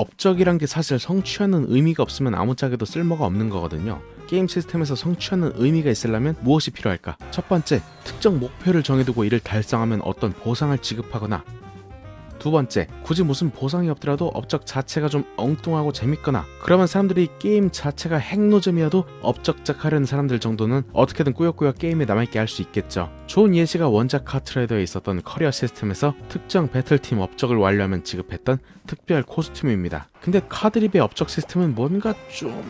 업적이란 게 사실 성취하는 의미가 없으면 아무짝에도 쓸모가 없는 거거든요. 게임 시스템에서 성취하는 의미가 있으려면 무엇이 필요할까? 첫 번째, 특정 목표를 정해두고 이를 달성하면 어떤 보상을 지급하거나 두 번째, 굳이 무슨 보상이 없더라도 업적 자체가 좀 엉뚱하고 재밌거나 그러면 사람들이 게임 자체가 핵노잼이어도 업적작하려는 사람들 정도는 어떻게든 꾸역꾸역 게임에 남아있게 할 수 있겠죠. 좋은 예시가 원작 카트라이더에 있었던 커리어 시스템에서 특정 배틀팀 업적을 완료하면 지급했던 특별 코스튬입니다. 근데 카드립의 업적 시스템은 뭔가 좀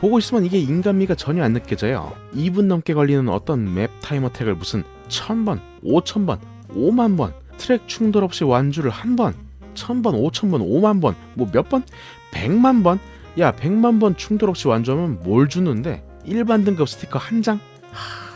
보고 있으면 이게 인간미가 전혀 안 느껴져요. 2분 넘게 걸리는 어떤 맵 타이머 택을 무슨 1000번, 5000번, 5만번 트랙 충돌 없이 완주를 한 번, 천 번, 오천 번, 오만 번, 뭐 몇 번? 백만 번? 야, 백만 번 충돌 없이 완주하면 뭘 주는데? 일반 등급 스티커 한 장? 하...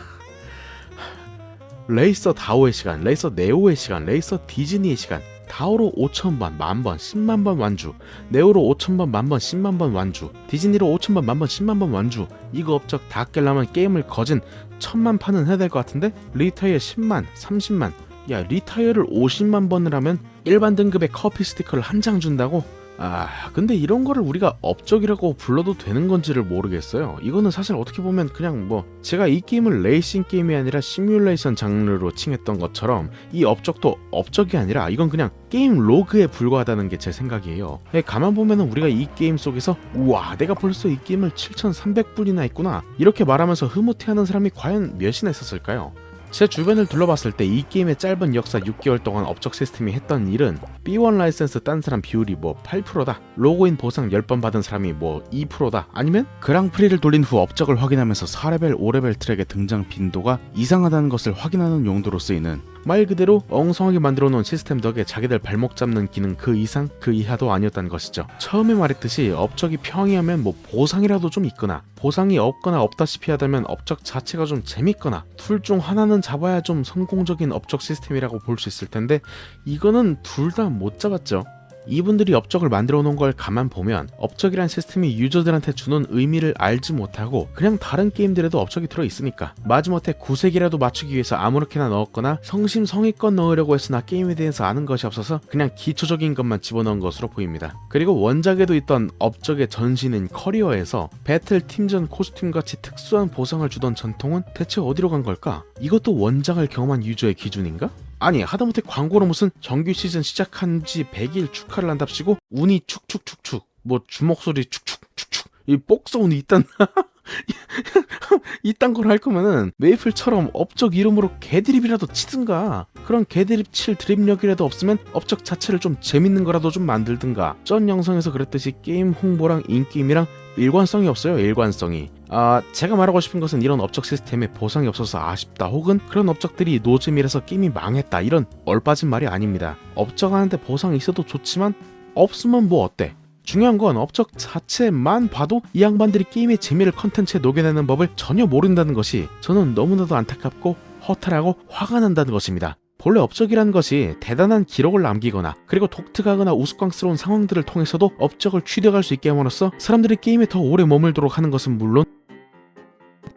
레이서 다오의 시간, 레이서 네오의 시간, 레이서 디즈니의 시간, 다오로 5천번, 만번, 10만번 완주, 네오로 5천번, 만번, 10만번 완주, 디즈니로 5천번, 만번, 10만번 완주. 이거 업적 다 깰려면 게임을 거진 천만 판은 해야 될 것 같은데? 리타이어 10만, 30만, 야 리타이어를 50만 번을 하면 일반 등급의 커피 스티커를 한 장 준다고? 아 근데 이런 거를 우리가 업적이라고 불러도 되는 건지를 모르겠어요. 이거는 사실 어떻게 보면 그냥 뭐 제가 이 게임을 레이싱 게임이 아니라 시뮬레이션 장르로 칭했던 것처럼 이 업적도 업적이 아니라 이건 그냥 게임 로그에 불과하다는 게 제 생각이에요. 예, 가만 보면은 우리가 이 게임 속에서 우와 내가 벌써 이 게임을 7300분이나 했구나 이렇게 말하면서 흐뭇해하는 사람이 과연 몇이나 있었을까요 제 주변을 둘러봤을 때 이 게임의 짧은 역사 6개월 동안 업적 시스템이 했던 일은 B1 라이센스 딴 사람 비율이 뭐 8%다 로그인 보상 10번 받은 사람이 뭐 2%다 아니면 그랑프리를 돌린 후 업적을 확인하면서 4레벨 5레벨 트랙의 등장 빈도가 이상하다는 것을 확인하는 용도로 쓰이는 말 그대로 엉성하게 만들어 놓은 시스템 덕에 자기들 발목 잡는 기능 그 이상 그 이하도 아니었다는 것이죠. 처음에 말했듯이 업적이 평이하면 뭐 보상이라도 좀 있거나 보상이 없거나 없다시피 하다면 업적 자체가 좀 재밌거나 둘 중 하나는 잡아야 좀 성공적인 업적 시스템이라고 볼 수 있을 텐데 이거는 둘 다 못 잡았죠. 이분들이 업적을 만들어 놓은 걸 가만 보면 업적이란 시스템이 유저들한테 주는 의미를 알지 못하고 그냥 다른 게임들에도 업적이 들어 있으니까 마지못해 구색이라도 맞추기 위해서 아무렇게나 넣었거나 성심성의껏 넣으려고 했으나 게임에 대해서 아는 것이 없어서 그냥 기초적인 것만 집어넣은 것으로 보입니다. 그리고 원작에도 있던 업적의 전신인 커리어에서 배틀 팀전 코스튬 같이 특수한 보상을 주던 전통은 대체 어디로 간 걸까? 이것도 원작을 경험한 유저의 기준인가? 아니 하다못해 광고로 무슨 정규 시즌 시작한 지 100일 축하를 한답시고 운이 축축축축 뭐 주먹 소리 축축축축 이 복서운이 있단 이딴 걸 할 거면은 메이플처럼 업적 이름으로 개드립이라도 치든가 그런 개드립 칠 드립력이라도 없으면 업적 자체를 좀 재밌는 거라도 좀 만들든가. 전 영상에서 그랬듯이 게임 홍보랑 인기임이랑 일관성이 없어요 일관성이. 아 제가 말하고 싶은 것은 이런 업적 시스템에 보상이 없어서 아쉽다 혹은 그런 업적들이 노잼이라서 게임이 망했다 이런 얼빠진 말이 아닙니다. 업적 하는데 보상이 있어도 좋지만 없으면 뭐 어때 중요한 건 업적 자체만 봐도 이 양반들이 게임의 재미를 컨텐츠에 녹여내는 법을 전혀 모른다는 것이 저는 너무나도 안타깝고 허탈하고 화가 난다는 것입니다. 본래 업적이라는 것이 대단한 기록을 남기거나 그리고 독특하거나 우스꽝스러운 상황들을 통해서도 업적을 취득할 수 있게 함으로써 사람들이 게임에 더 오래 머물도록 하는 것은 물론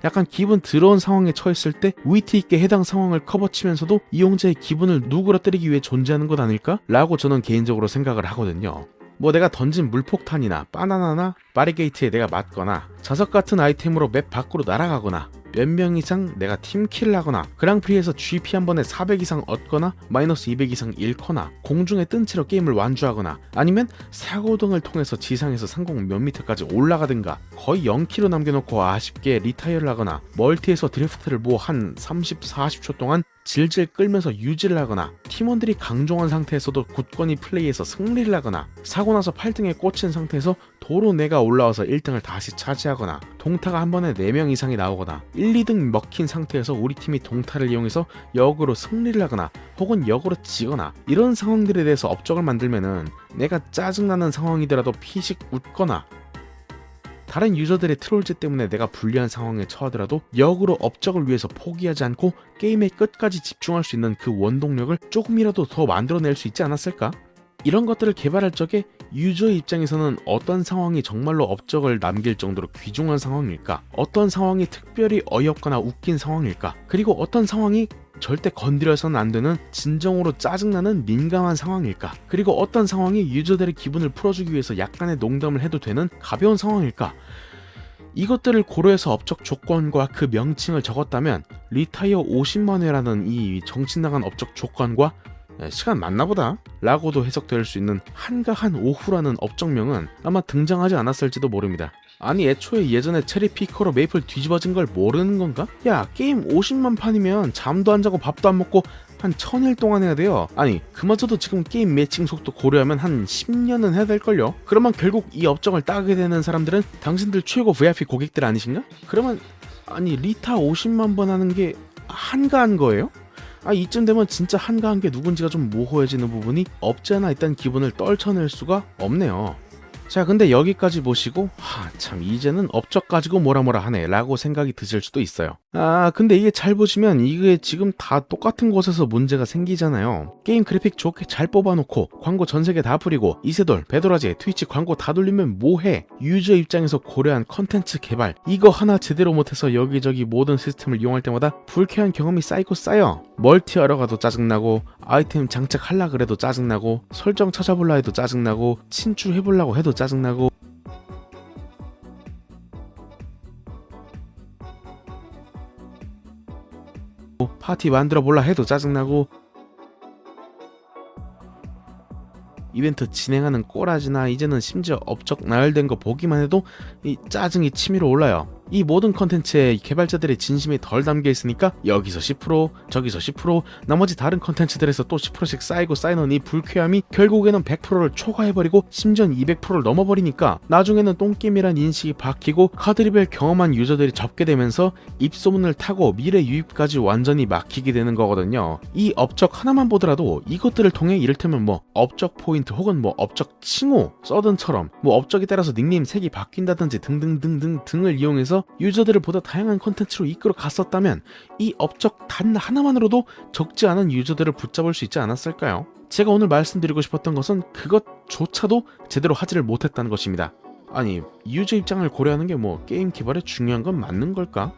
약간 기분 더러운 상황에 처했을 때 위트 있게 해당 상황을 커버치면서도 이용자의 기분을 누그러뜨리기 위해 존재하는 것 아닐까? 라고 저는 개인적으로 생각을 하거든요. 뭐 내가 던진 물폭탄이나 바나나나 바리게이트에 내가 맞거나 자석 같은 아이템으로 맵 밖으로 날아가거나 몇 명 이상 내가 팀킬을 하거나 그랑프리에서 GP 한 번에 400 이상 얻거나 마이너스 200 이상 잃거나 공중에 뜬 채로 게임을 완주하거나 아니면 사고 등을 통해서 지상에서 상공 몇 미터까지 올라가든가 거의 0km 남겨놓고 아쉽게 리타이어를 하거나 멀티에서 드리프트를 뭐 한 30, 40초 동안 질질 끌면서 유지를 하거나 팀원들이 강종한 상태에서도 굳건히 플레이해서 승리를 하거나 사고 나서 8등에 꽂힌 상태에서 도로 내가 올라와서 1등을 다시 차지하거나 동타가 한 번에 4명 이상이 나오거나 1, 2등 먹힌 상태에서 우리 팀이 동타를 이용해서 역으로 승리를 하거나 혹은 역으로 지거나 이런 상황들에 대해서 업적을 만들면은 내가 짜증나는 상황이더라도 피식 웃거나 다른 유저들의 트롤즈 때문에 내가 불리한 상황에 처하더라도 역으로 업적을 위해서 포기하지 않고 게임의 끝까지 집중할 수 있는 그 원동력을 조금이라도 더 만들어낼 수 있지 않았을까? 이런 것들을 개발할 적에 유저의 입장에서는 어떤 상황이 정말로 업적을 남길 정도로 귀중한 상황일까? 어떤 상황이 특별히 어이없거나 웃긴 상황일까? 그리고 어떤 상황이 절대 건드려서는 안 되는 진정으로 짜증나는 민감한 상황일까? 그리고 어떤 상황이 유저들의 기분을 풀어주기 위해서 약간의 농담을 해도 되는 가벼운 상황일까? 이것들을 고려해서 업적 조건과 그 명칭을 적었다면 리타이어 50만 회라는 이 정신 나간 업적 조건과 에, 시간 맞나 보다 라고도 해석될 수 있는 한가한 오후라는 업적명은 아마 등장하지 않았을지도 모릅니다. 아니 애초에 예전에 체리 피커로 메이플 뒤집어진 걸 모르는 건가? 야 게임 50만 판이면 잠도 안 자고 밥도 안 먹고 한 천일 동안 해야 돼요. 아니 그마저도 지금 게임 매칭 속도 고려하면 한 10년은 해야 될걸요. 그러면 결국 이 업적을 따게 되는 사람들은 당신들 최고 VIP 고객들 아니신가? 그러면 아니 리타 50만 번 하는 게 한가한 거예요? 아 이쯤 되면 진짜 한가한 게 누군지가 좀 모호해지는 부분이 없지 않아 있다는 기분을 떨쳐낼 수가 없네요. 자 근데 여기까지 보시고 하 참 이제는 업적 가지고 뭐라 뭐라 하네 라고 생각이 드실 수도 있어요. 아 근데 이게 잘 보시면 이게 지금 다 똑같은 곳에서 문제가 생기잖아요. 게임 그래픽 좋게 잘 뽑아놓고 광고 전세계 다 뿌리고 이세돌 배도라지 트위치 광고 다 돌리면 뭐해? 유저 입장에서 고려한 컨텐츠 개발 이거 하나 제대로 못해서 여기저기 모든 시스템을 이용할 때마다 불쾌한 경험이 쌓이고 쌓여. 멀티하러 가도 짜증나고 아이템 장착할라 그래도 짜증나고 설정 찾아볼라 해도 짜증나고 친추해보려고 해도 짜증나고 파티 만들어 볼라 해도 짜증나고 이벤트 진행하는 꼬라지나 이제는 심지어 업적 나열된 거 보기만 해도 이 짜증이 치밀어 올라요. 이 모든 컨텐츠에 개발자들의 진심이 덜 담겨 있으니까 여기서 10% 저기서 10% 나머지 다른 컨텐츠들에서 또 10%씩 쌓이고 쌓이는 이 불쾌함이 결국에는 100%를 초과해버리고 심지어는 200%를 넘어버리니까 나중에는 똥게임이란 인식이 바뀌고 카드립을 경험한 유저들이 접게 되면서 입소문을 타고 미래 유입까지 완전히 막히게 되는 거거든요. 이 업적 하나만 보더라도 이것들을 통해 이를테면 뭐 업적 포인트 혹은 뭐 업적 칭호 서든처럼 뭐 업적에 따라서 닉네임 색이 바뀐다든지 등등등등 등을 이용해서 유저들을 보다 다양한 콘텐츠로 이끌어 갔었다면 이 업적 단 하나만으로도 적지 않은 유저들을 붙잡을 수 있지 않았을까요? 제가 오늘 말씀드리고 싶었던 것은 그것조차도 제대로 하지를 못했다는 것입니다. 아니 유저 입장을 고려하는 게 뭐 게임 개발에 중요한 건 맞는 걸까?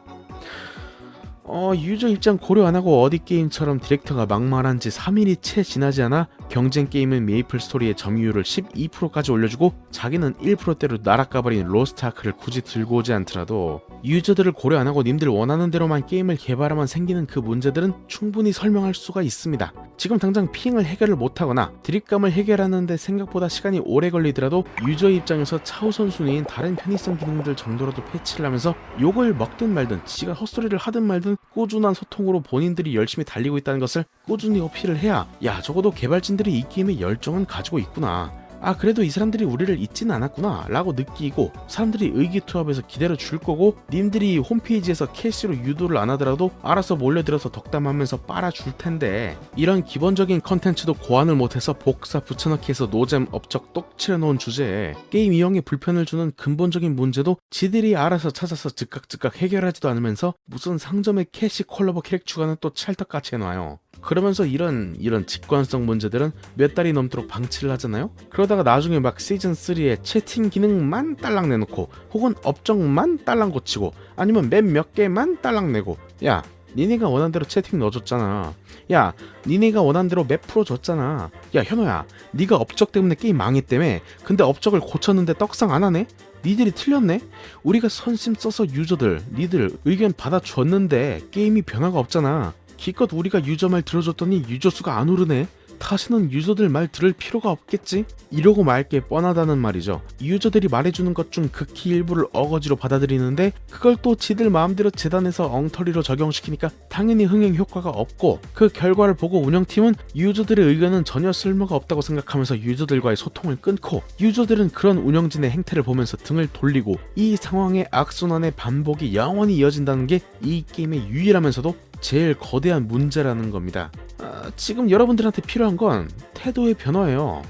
어, 유저 입장 고려 안 하고 어디 게임처럼 디렉터가 막말한 지 3일이 채 지나지 않아 경쟁 게임은 메이플 스토리의 점유율을 12%까지 올려주고 자기는 1%대로 날아가버린 로스트아크를 굳이 들고 오지 않더라도 유저들을 고려 안 하고 님들 원하는 대로만 게임을 개발하면 생기는 그 문제들은 충분히 설명할 수가 있습니다. 지금 당장 핑을 해결을 못하거나 드립감을 해결하는데 생각보다 시간이 오래 걸리더라도 유저 입장에서 차우선 순위인 다른 편의성 기능들 정도라도 패치를 하면서 욕을 먹든 말든 지가 헛소리를 하든 말든 꾸준한 소통으로 본인들이 열심히 달리고 있다는 것을 꾸준히 어필을 해야 야 적어도 개발진들이 이 게임에 열정은 가지고 있구나 아 그래도 이 사람들이 우리를 잊지는 않았구나 라고 느끼고 사람들이 의기투합해서 기다려 줄 거고 님들이 홈페이지에서 캐시로 유도를 안 하더라도 알아서 몰려들어서 덕담하면서 빨아줄 텐데 이런 기본적인 컨텐츠도 고안을 못해서 복사 붙여넣기 해서 노잼 업적 똑칠해 놓은 주제에 게임 이용에 불편을 주는 근본적인 문제도 지들이 알아서 찾아서 즉각즉각 해결하지도 않으면서 무슨 상점의 캐시 콜라보 캐릭 추가는 또 찰떡같이 해놔요 그러면서 이런 이런 직관성 문제들은 몇 달이 넘도록 방치를 하잖아요. 그러다가 나중에 막 시즌 3에 채팅 기능만 딸랑 내놓고 혹은 업적만 딸랑 고치고 아니면 맵몇 개만 딸랑 내고 야 니네가 원한 대로 채팅 넣어줬잖아. 야, 니네가 원한 대로 맵 풀어줬잖아. 야, 현호야, 네가 업적 때문에 게임 망했다며. 근데 업적을 고쳤는데 떡상 안 하네? 니들이 틀렸네? 우리가 선심 써서 유저들, 니들 의견 받아줬는데 게임이 변화가 없잖아. 기껏 우리가 유저 말 들어줬더니 유저 수가 안 오르네. 다시는 유저들 말 들을 필요가 없겠지? 이러고 말 게 뻔하다는 말이죠. 유저들이 말해주는 것 중 극히 일부를 어거지로 받아들이는데 그걸 또 지들 마음대로 재단해서 엉터리로 적용시키니까 당연히 흥행 효과가 없고 그 결과를 보고 운영팀은 유저들의 의견은 전혀 쓸모가 없다고 생각하면서 유저들과의 소통을 끊고 유저들은 그런 운영진의 행태를 보면서 등을 돌리고 이 상황의 악순환의 반복이 영원히 이어진다는 게 이 게임의 유일하면서도 제일 거대한 문제라는 겁니다. 아, 지금 여러분들한테 필요한 건 태도의 변화예요.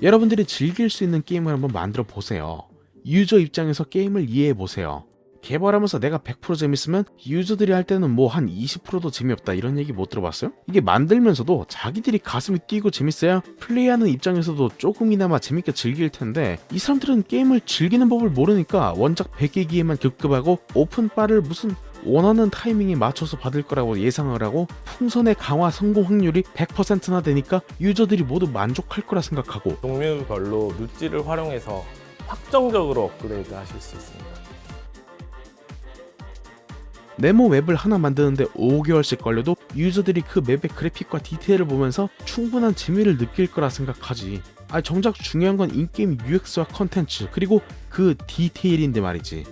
여러분들이 즐길 수 있는 게임을 한번 만들어 보세요. 유저 입장에서 게임을 이해해 보세요. 개발하면서 내가 100% 재밌으면 유저들이 할 때는 뭐 한 20%도 재미없다 이런 얘기 못 들어봤어요? 이게 만들면서도 자기들이 가슴이 뛰고 재밌어야 플레이하는 입장에서도 조금이나마 재밌게 즐길 텐데 이 사람들은 게임을 즐기는 법을 모르니까 원작 100개기에만 급급하고 오픈바를 무슨 원하는 타이밍에 맞춰서 받을 거라고 예상을 하고 풍선의 강화 성공 확률이 100%나 되니까 유저들이 모두 만족할 거라 생각하고 종류별로 뮤지를 활용해서 확정적으로 업그레이드 하실 수 있습니다. 네모 맵을 하나 만드는데 5개월씩 걸려도 유저들이 그 맵의 그래픽과 디테일을 보면서 충분한 재미를 느낄 거라 생각하지. 아 정작 중요한 건 인게임 UX와 컨텐츠 그리고 그 디테일인데 말이지.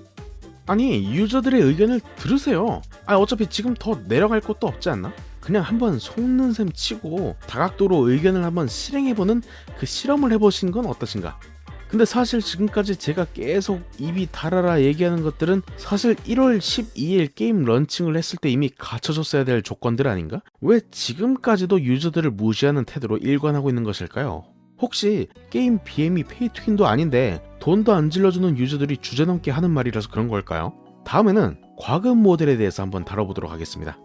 아니 유저들의 의견을 들으세요. 아 어차피 지금 더 내려갈 것도 없지 않나? 그냥 한번 속는 셈 치고 다각도로 의견을 한번 실행해보는 그 실험을 해보신 건 어떠신가? 근데 사실 지금까지 제가 계속 입이 달아라 얘기하는 것들은 사실 1월 12일 게임 런칭을 했을 때 이미 갖춰졌어야 될 조건들 아닌가? 왜 지금까지도 유저들을 무시하는 태도로 일관하고 있는 것일까요? 혹시 게임 BM이 페이투윈도 아닌데 돈도 안 질러주는 유저들이 주제넘게 하는 말이라서 그런 걸까요? 다음에는 과금 모델에 대해서 한번 다뤄보도록 하겠습니다.